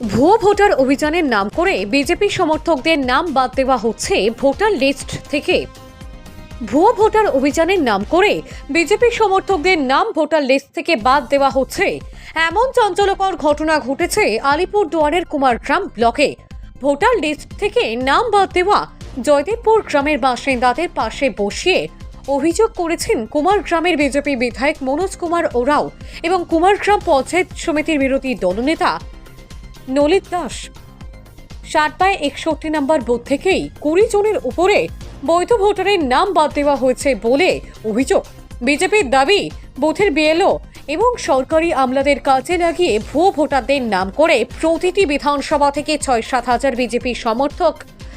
ভুয়ো ভোটার অভিযানের নাম করে বিজেপি সমর্থকদের নাম বাদ দেওয়া হচ্ছে ভোটার লিস্ট থেকে। ভুয়ো ভোটার অভিযানের নাম করে বিজেপি সমর্থকদের নাম ভোটার লিস্ট থেকে বাদ দেওয়া হচ্ছে। এমন চঞ্চলকর ঘটনা ঘটেছে আলিপুর দুয়ারের কুমারগ্রাম ব্লকে। ভোটার লিস্ট থেকে নাম বাদ দেওয়া জয়দেবপুর গ্রামের বাসিন্দাদের পাশে বসিয়ে অভিযোগ করেছেন কুমারগ্রামের বিজেপি বিধায়ক মনোজ কুমার ওরাও এবং কুমারগ্রাম পঞ্চায়েত সমিতির বিরোধী দলনেতা নলিত দাস। ষাট বাই একষট্টি নম্বর বুথ থেকেই কুড়ি জনের উপরে বৈধ ভোটারের নাম বাদ দেওয়া হয়েছে বলে অভিযোগ। বিজেপির দাবি, বুথের বিএলও এবং সরকারি আমলাদের কাজে লাগিয়ে ভুয়ো ভোটারদের নাম করে প্রতিটি বিধানসভা থেকে ছয় সাত হাজার বিজেপি সমর্থক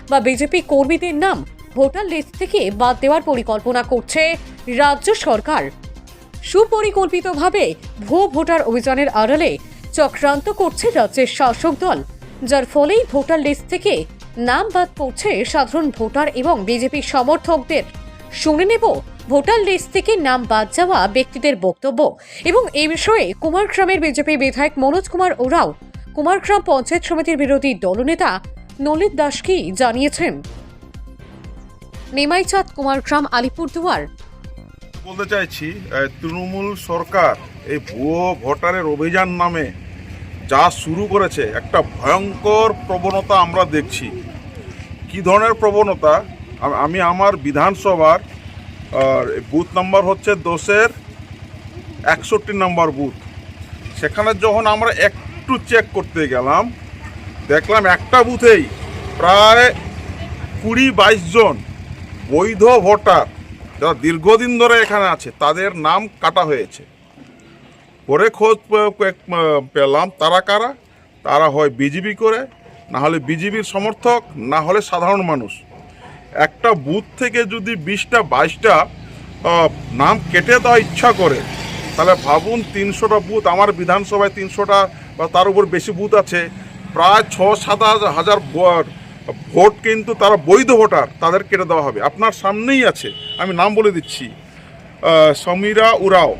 বা বিজেপি কর্মীদের নাম ভোটার লিস্ট থেকে বাদ দেওয়ার পরিকল্পনা করছে রাজ্য সরকার। সুপরিকল্পিতভাবে ভুয়ো ভোটার অভিযানের আড়ালে চক্রান্ত করছে রাজ্যের শাসক দল, যার ফলেই ভোটার লিস্ট থেকে নাম বাদ পড়ছে সাধারণ ভোটার এবং বিজেপি সমর্থকদের। শুনে নেব ভোটার লিস্ট থেকে নাম বাদ যাওয়া ব্যক্তিদের বক্তব্য এবং এই বিষয়ে কুমারগ্রামের বিজেপি বিধায়ক মনোজ কুমার ওরাও কুমারগ্রাম পঞ্চায়েত সমিতির বিরোধী দলনেতা নলিত দাস কি জানিয়েছেন নিমাইচাঁদ কুমারগ্রাম আলিপুরদুয়ার। বলতে চাইছি তৃণমূল সরকার এই ভুয়ো ভোটারের অভিযান নামে যা শুরু করেছে, একটা ভয়ঙ্কর প্রবণতা আমরা দেখছি। কি ধরনের প্রবণতা? আমি আমার বিধানসভার বুথ নাম্বার হচ্ছে দশের একষট্টি নাম্বার বুথ। সেখানে যখন আমরা একটু চেক করতে গেলাম, দেখলাম একটা বুথেই প্রায় কুড়ি বাইশ জন বৈধ ভোটার, যারা দীর্ঘদিন ধরে এখানে আছে, তাদের নাম কাটা হয়েছে। পরে খোঁজ পেলাম তারা কারা? তারা হয় বিজিবি করে না হলে বিজিবির সমর্থক না হলে সাধারণ মানুষ। একটা বুথ থেকে যদি বিশটা, বাইশটা নাম কেটে দেওয়া ইচ্ছা করে, তাহলে ভাবুন তিনশোটা বুথ, আমার বিধানসভায় তিনশোটা বা তার উপর বেশি বুথ আছে, প্রায় ছ, সাত হাজার ভোট কিন্তু তারা বৈধ ভোটার, তাদের কেটে দেওয়া হবে। আপনার সামনেই আছে, আমি নাম বলে দিচ্ছি। সমীরা উরাও।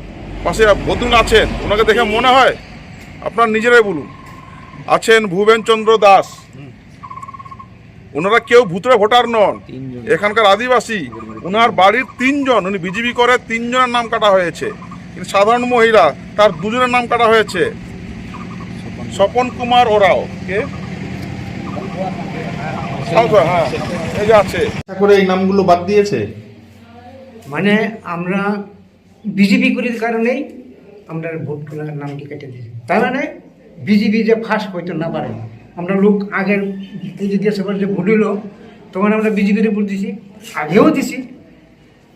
পাশে বদুন আছেন ওনাকে দেখে মনে হয় আপনার নিজেরাই বলুন। আছেন ভুবনচন্দ্র দাস। ওনারা কেউ ভূতরে ভোটার নন। এখানকার আদিবাসী। ওনার বাড়ির তিনজন উনি বিজেপি করে তিনজনের নাম কাটা হয়েছে। কিন্তু সাধারণ মহিলা তার দুজনের নাম কাটা হয়েছে। স্বপন কুমার ওরাও। কে? হ্যাঁ। এই যে আছে। করে এই নামগুলো বাদ দিয়েছে? মানে আমরা বিজেপি করির কারণেই আমরা ভোট করার নামটি কেটে দিয়েছি। তার মানে বিজেপি যে ফার্স্ট হইতে না পারে, আমরা লোক আগের দেশে যে ভোট হইল, তখন আমরা বিজেপির ভোট দিছি, আগেও দিছি,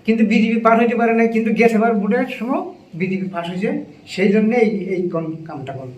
কিন্তু বিজেপি পার হইতে পারে না কিন্তু গেছে এবার ভোটের সময় বিজেপি পাস হয়েছে, সেই জন্যে এই এই কামটা করল